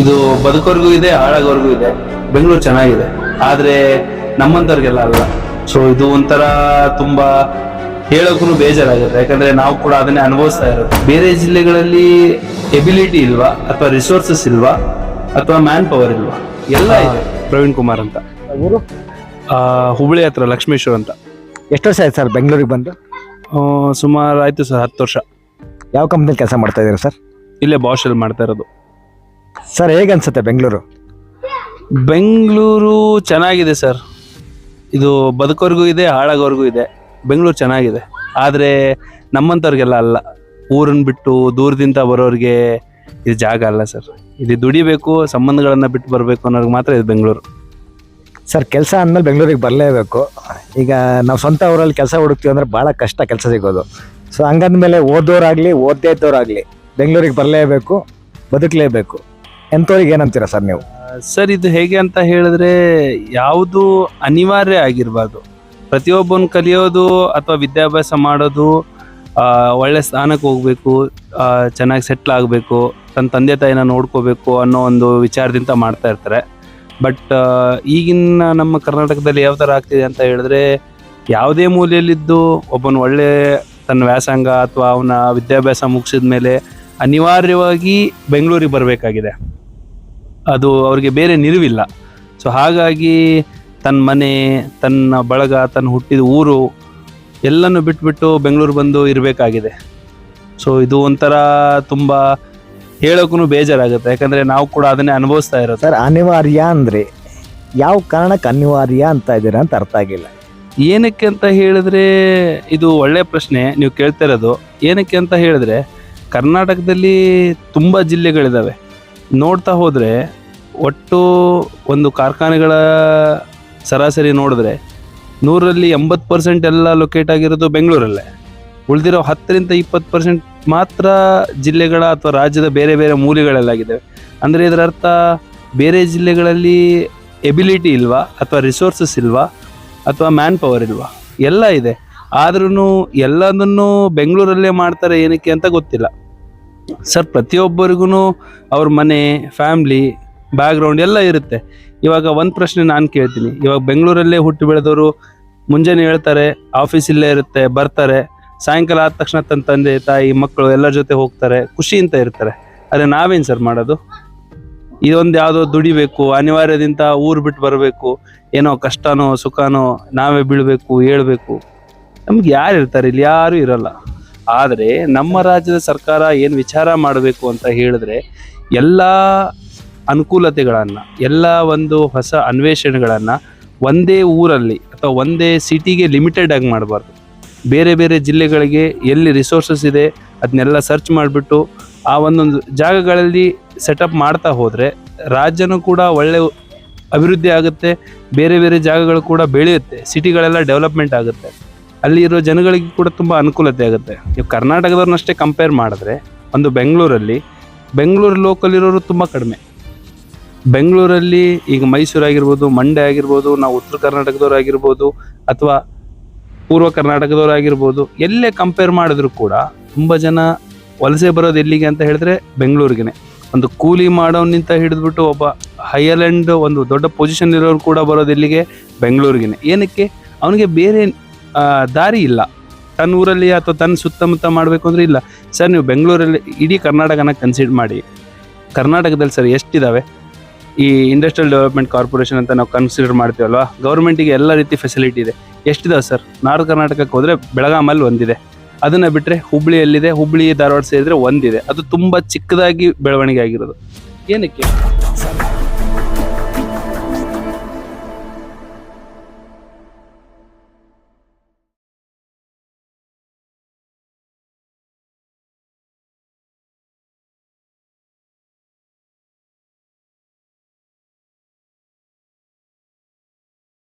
ಇದು ಬದುಕೋರ್ಗೂ ಇದೆ ಹಾಳಾಗೋರ್ಗೂ ಇದೆ. ಬೆಂಗಳೂರು ಚೆನ್ನಾಗಿದೆ. ಆದ್ರೆ ನಮ್ಮಂತವ್ರಿಗೆಲ್ಲ ಅಲ್ಲ. ಸೊ ಇದು ಒಂಥರ ತುಂಬಾ ಹೇಳೋಕ್ಕೂ ಬೇಜಾರಾಗುತ್ತೆ. ಯಾಕಂದ್ರೆ ನಾವು ಕೂಡ ಅದನ್ನೇ ಅನುಭವಿಸ್ತಾ ಇರೋದು. ಬೇರೆ ಜಿಲ್ಲೆಗಳಲ್ಲಿ ಎಬಿಲಿಟಿ ಇಲ್ವಾ? ಅಥವಾ ರಿಸೋರ್ಸಸ್ ಇಲ್ವಾ? ಅಥವಾ ಮ್ಯಾನ್ ಪವರ್ ಇಲ್ವಾ? ಎಲ್ಲ ಇದೆ. ಪ್ರವೀಣ್ ಕುಮಾರ್ ಅಂತ. ಊರು ಹುಬ್ಳಿ ಹತ್ರ ಲಕ್ಷ್ಮೇಶ್ವರ್ ಅಂತ. ಎಷ್ಟು ವರ್ಷ ಆಯ್ತು ಸರ್ ಬೆಂಗಳೂರಿಗೆ ಬಂದು? ಸುಮಾರು ಆಯ್ತು ಸರ್ ಹತ್ತು ವರ್ಷ. ಯಾವ ಕಂಪ್ನಿಲಿ ಕೆಲಸ ಮಾಡ್ತಾ ಇದ್ದೀರಾ ಸರ್? ಇಲ್ಲೇ ಬಾಷಲ್ಲಿ ಮಾಡ್ತಾ ಇರೋದು. ಸರ್ ಹೇಗೆ ಅನ್ಸುತ್ತೆ ಬೆಂಗಳೂರು? ಬೆಂಗಳೂರು ಚೆನ್ನಾಗಿದೆ ಸರ್ ಇದು ಬದುಕೋರ್ಗೂ ಇದೆ ಹಾಳಾಗೋರ್ಗೂ ಇದೆ. ಬೆಂಗಳೂರು ಚೆನ್ನಾಗಿದೆ. ಆದರೆ ನಮ್ಮಂಥವ್ರಿಗೆಲ್ಲ ಅಲ್ಲ. ಊರನ್ನ ಬಿಟ್ಟು ದೂರದಿಂದ ಬರೋರಿಗೆ ಇದು ಜಾಗ ಅಲ್ಲ ಸರ್ ಇಲ್ಲಿ ದುಡಿಬೇಕು ಸಂಬಂಧಗಳನ್ನು ಬಿಟ್ಟು ಬರಬೇಕು ಅನ್ನೋರ್ಗೆ ಮಾತ್ರ ಇದು ಬೆಂಗಳೂರು. ಸರ್ ಕೆಲಸ ಅಂದಮೇಲೆ ಬೆಂಗಳೂರಿಗೆ ಬರಲೇಬೇಕು. ಈಗ ನಾವು ಸ್ವಂತ ಊರಲ್ಲಿ ಕೆಲಸ ಹುಡುಕ್ತೀವಿ ಅಂದರೆ ಭಾಳ ಕಷ್ಟ ಕೆಲಸ ಸಿಗೋದು. ಸೊ ಹಂಗಂದ್ಮೇಲೆ ಓದೋರಾಗಲಿ ಓದದೇ ಇದ್ದವರಾಗಲಿ ಬೆಂಗಳೂರಿಗೆ ಬರಲೇಬೇಕು ಬದುಕಲೇಬೇಕು. ಎಂಥವ್ರಿಗೆ ಏನಂತೀರಾ ಸರ್ ನೀವು? ಸರ್, ಇದು ಹೇಗೆ ಅಂತ ಹೇಳಿದ್ರೆ ಯಾವುದು ಅನಿವಾರ್ಯ ಆಗಿರಬಾರ್ದು. ಪ್ರತಿಯೊಬ್ಬನು ಕಲಿಯೋದು ಅಥವಾ ವಿದ್ಯಾಭ್ಯಾಸ ಮಾಡೋದು ಒಳ್ಳೆ ಸ್ಥಾನಕ್ಕೆ ಹೋಗ್ಬೇಕು ಚೆನ್ನಾಗಿ ಸೆಟ್ಲ್ ಆಗಬೇಕು, ತನ್ನ ತಂದೆ ತಾಯಿನ ನೋಡ್ಕೋಬೇಕು ಅನ್ನೋ ಒಂದು ವಿಚಾರದಿಂದ ಮಾಡ್ತಾ ಇರ್ತಾರೆ. ಬಟ್ ಈಗಿನ ನಮ್ಮ ಕರ್ನಾಟಕದಲ್ಲಿ ಯಾವ ಥರ ಆಗ್ತಿದೆ ಅಂತ ಹೇಳಿದ್ರೆ ಯಾವುದೇ ಮೂಲೆಯಲ್ಲಿದ್ದು ಒಬ್ಬನ ಒಳ್ಳೆ ತನ್ನ ವ್ಯಾಸಂಗ ಅಥವಾ ಅವನ ವಿದ್ಯಾಭ್ಯಾಸ ಮುಗಿಸಿದ ಮೇಲೆ ಅನಿವಾರ್ಯವಾಗಿ ಬೆಂಗಳೂರಿಗೆ ಬರಬೇಕಾಗಿದೆ. ಅದು ಅವರಿಗೆ ಬೇರೆ ನಿಲುವಿಲ್ಲ. ಸೊ ಹಾಗಾಗಿ ತನ್ನ ಮನೆ ತನ್ನ ಬಳಗ ತನ್ನ ಹುಟ್ಟಿದ ಊರು ಎಲ್ಲನೂ ಬಿಟ್ಬಿಟ್ಟು ಬೆಂಗಳೂರು ಬಂದು ಇರಬೇಕಾಗಿದೆ. ಸೊ ಇದು ಒಂಥರ ತುಂಬ ಹೇಳೋಕ್ಕೂ ಬೇಜಾರಾಗುತ್ತೆ. ಯಾಕಂದರೆ ನಾವು ಕೂಡ ಅದನ್ನೇ ಅನುಭವಿಸ್ತಾ ಇರೋದು. ಸರ್ ಅನಿವಾರ್ಯ ಅಂದರೆ ಯಾವ ಕಾರಣಕ್ಕೆ ಅನಿವಾರ್ಯ ಅಂತ ಇದ್ದೀರಾ ಅಂತ ಅರ್ಥ ಆಗಿಲ್ಲ. ಏನಕ್ಕೆ ಅಂತ ಹೇಳಿದ್ರೆ ಇದು ಒಳ್ಳೆಯ ಪ್ರಶ್ನೆ ನೀವು ಕೇಳ್ತಾ ಇರೋದು. ಏನಕ್ಕೆ ಅಂತ ಹೇಳಿದ್ರೆ ಕರ್ನಾಟಕದಲ್ಲಿ ತುಂಬ ಜಿಲ್ಲೆಗಳಿದ್ದಾವೆ ನೋಡ್ತಾ ಹೋದರೆ ಒಟ್ಟು ಒಂದು ಕಾರ್ಖಾನೆಗಳ ಸರಾಸರಿ ನೋಡಿದ್ರೆ ನೂರಲ್ಲಿ ಎಂಬತ್ತು ಪರ್ಸೆಂಟ್ ಎಲ್ಲ ಲೊಕೇಟ್ ಆಗಿರೋದು ಬೆಂಗಳೂರಲ್ಲೇ. ಉಳಿದಿರೋ ಹತ್ತರಿಂದ ಇಪ್ಪತ್ತು ಪರ್ಸೆಂಟ್ ಮಾತ್ರ ಜಿಲ್ಲೆಗಳ ಅಥವಾ ರಾಜ್ಯದ ಬೇರೆ ಬೇರೆ ಮೂಲೆಗಳಲ್ಲಾಗಿದ್ದಾವೆ ಅಂದರೆ ಇದರ ಅರ್ಥ ಬೇರೆ ಜಿಲ್ಲೆಗಳಲ್ಲಿ ಎಬಿಲಿಟಿ ಇಲ್ವಾ ಅಥವಾ ರಿಸೋರ್ಸಸ್ ಇಲ್ವಾ ಅಥವಾ ಮ್ಯಾನ್ ಪವರ್ ಇಲ್ವಾ? ಎಲ್ಲ ಇದೆ. ಆದ್ರೂ ಎಲ್ಲದನ್ನು ಬೆಂಗಳೂರಲ್ಲೇ ಮಾಡ್ತಾರೆ ಏನಕ್ಕೆ ಅಂತ ಗೊತ್ತಿಲ್ಲ. ಸರ್ ಪ್ರತಿಯೊಬ್ಬರಿಗೂ ಅವ್ರ ಮನೆ, ಫ್ಯಾಮ್ಲಿ ಬ್ಯಾಕ್ಗ್ರೌಂಡ್ ಎಲ್ಲ ಇರುತ್ತೆ. ಇವಾಗ ಒಂದು ಪ್ರಶ್ನೆ ನಾನು ಕೇಳ್ತೀನಿ. ಇವಾಗ ಬೆಂಗಳೂರಲ್ಲೇ ಹುಟ್ಟು ಬೆಳೆದವರು ಮುಂಜಾನೆ ಹೇಳ್ತಾರೆ ಆಫೀಸ್ ಇಲ್ಲೇ ಇರುತ್ತೆ, ಬರ್ತಾರೆ, ಸಾಯಂಕಾಲ ಆದ ತಕ್ಷಣ ತನ್ನ ತಂದೆ, ತಾಯಿ, ಮಕ್ಕಳು ಎಲ್ಲರ ಜೊತೆ ಹೋಗ್ತಾರೆ ಖುಷಿಯಿಂದ ಇರ್ತಾರೆ. ಆದರೆ ನಾವೇನು ಸರ್ ಮಾಡೋದು? ಇದೊಂದು ಯಾವುದೋ ದುಡಿಬೇಕು, ಅನಿವಾರ್ಯದಿಂದ ಊರು ಬಿಟ್ಟು ಬರಬೇಕು, ಏನೋ ಕಷ್ಟನೋ ಸುಖನೋ ನಾವೇ ಬೀಳಬೇಕು, ಹೇಳ್ಬೇಕು. ನಮ್ಗೆ ಯಾರು ಇರ್ತಾರೆ? ಇಲ್ಲಿ ಯಾರೂ ಇರಲ್ಲ. ಆದರೆ ನಮ್ಮ ರಾಜ್ಯದ ಸರ್ಕಾರ ಏನು ವಿಚಾರ ಮಾಡಬೇಕು ಅಂತ ಹೇಳಿದ್ರೆ ಎಲ್ಲ ಅನುಕೂಲತೆಗಳನ್ನು, ಎಲ್ಲ ಒಂದು ಹೊಸ ಅನ್ವೇಷಣೆಗಳನ್ನು ಒಂದೇ ಊರಲ್ಲಿ ಅಥವಾ ಒಂದೇ ಸಿಟಿಗೆ ಲಿಮಿಟೆಡ್ ಆಗಿ ಮಾಡಬಾರ್ದು. ಬೇರೆ ಬೇರೆ ಜಿಲ್ಲೆಗಳಿಗೆ ಎಲ್ಲಿ ರಿಸೋರ್ಸಸ್ ಇದೆ ಅದನ್ನೆಲ್ಲ ಸರ್ಚ್ ಮಾಡಿಬಿಟ್ಟು ಆ ಒಂದೊಂದು ಜಾಗಗಳಲ್ಲಿ ಸೆಟಪ್ ಮಾಡ್ತಾ ಹೋದರೆ ರಾಜ್ಯನೂ ಕೂಡ ಒಳ್ಳೆ ಅಭಿವೃದ್ಧಿ ಆಗುತ್ತೆ, ಬೇರೆ ಬೇರೆ ಜಾಗಗಳು ಕೂಡ ಬೆಳೆಯುತ್ತೆ ಸಿಟಿಗಳೆಲ್ಲ ಡೆವಲಪ್ಮೆಂಟ್ ಆಗುತ್ತೆ. ಅಲ್ಲಿ ಇರೋ ಜನಗಳಿಗೆ ಕೂಡ ತುಂಬ ಅನುಕೂಲತೆ ಆಗುತ್ತೆ. ನೀವು ಕರ್ನಾಟಕದವ್ರನ್ನಷ್ಟೇ ಕಂಪೇರ್ ಮಾಡಿದ್ರೆ, ಒಂದು ಬೆಂಗಳೂರಲ್ಲಿ, ಬೆಂಗಳೂರು ಲೋಕಲ್ ಇರೋರು ತುಂಬ ಕಡಿಮೆ. ಬೆಂಗಳೂರಲ್ಲಿ ಈಗ ಮೈಸೂರು ಆಗಿರ್ಬೋದು, ಮಂಡ್ಯ ಆಗಿರ್ಬೋದು, ನಾವು ಉತ್ತರ ಕರ್ನಾಟಕದವ್ರು ಆಗಿರ್ಬೋದು, ಅಥವಾ ಪೂರ್ವ ಕರ್ನಾಟಕದವ್ರು ಆಗಿರ್ಬೋದು, ಎಲ್ಲೇ ಕಂಪೇರ್ ಮಾಡಿದ್ರು ಕೂಡ ತುಂಬ ಜನ ವಲಸೆ ಬರೋದು ಎಲ್ಲಿಗೆ ಅಂತ ಹೇಳಿದ್ರೆ ಬೆಂಗಳೂರಿಗೆನೆ. ಒಂದು ಕೂಲಿ ಮಾಡೋನಿಂತ ಹಿಡಿದ್ಬಿಟ್ಟು ಒಬ್ಬ ಹೈಯರ್ ಒಂದು ದೊಡ್ಡ ಪೊಸಿಷನ್ ಇರೋರು ಕೂಡ ಬರೋದು ಎಲ್ಲಿಗೆ? ಬೆಂಗಳೂರಿಗೆನೆ. ಏನಕ್ಕೆ? ಅವನಿಗೆ ಬೇರೆ ದಾರಿ ಇಲ್ಲ. ತನ್ನ ಊರಲ್ಲಿ ಅಥವಾ ತನ್ನ ಸುತ್ತಮುತ್ತ ಮಾಡಬೇಕು ಅಂದರೆ ಇಲ್ಲ. ಸರ್, ನೀವು ಬೆಂಗಳೂರಲ್ಲಿ ಇಡೀ ಕರ್ನಾಟಕನ ಕನ್ಸಿಡರ್ ಮಾಡಿ. ಕರ್ನಾಟಕದಲ್ಲಿ ಸರ್ ಎಷ್ಟಿದಾವೆ? ಈ ಇಂಡಸ್ಟ್ರಿಯಲ್ ಡೆವಲಪ್ಮೆಂಟ್ ಕಾರ್ಪೊರೇಷನ್ ಅಂತ ನಾವು ಕನ್ಸಿಡರ್ ಮಾಡ್ತೀವಲ್ವಾ ಗೌರ್ಮೆಂಟಿಗೆ ಎಲ್ಲ ರೀತಿ ಫೆಸಿಲಿಟಿ ಇದೆ. ಎಷ್ಟಿದಾವೆ ಸರ್? ನಾರ್ತ್ ಕರ್ನಾಟಕಕ್ಕೆ ಹೋದರೆ ಬೆಳಗಾಮಲ್ಲಿ ಒಂದಿದೆ. ಅದನ್ನು ಬಿಟ್ಟರೆ ಹುಬ್ಳಿಯಲ್ಲಿದೆ, ಹುಬ್ಳಿ ಧಾರವಾಡ ಸೇರಿದ್ರೆ ಒಂದಿದೆ. ಅದು ತುಂಬ ಚಿಕ್ಕದಾಗಿ ಬೆಳವಣಿಗೆ ಆಗಿರೋದು. ಏನಕ್ಕೆ?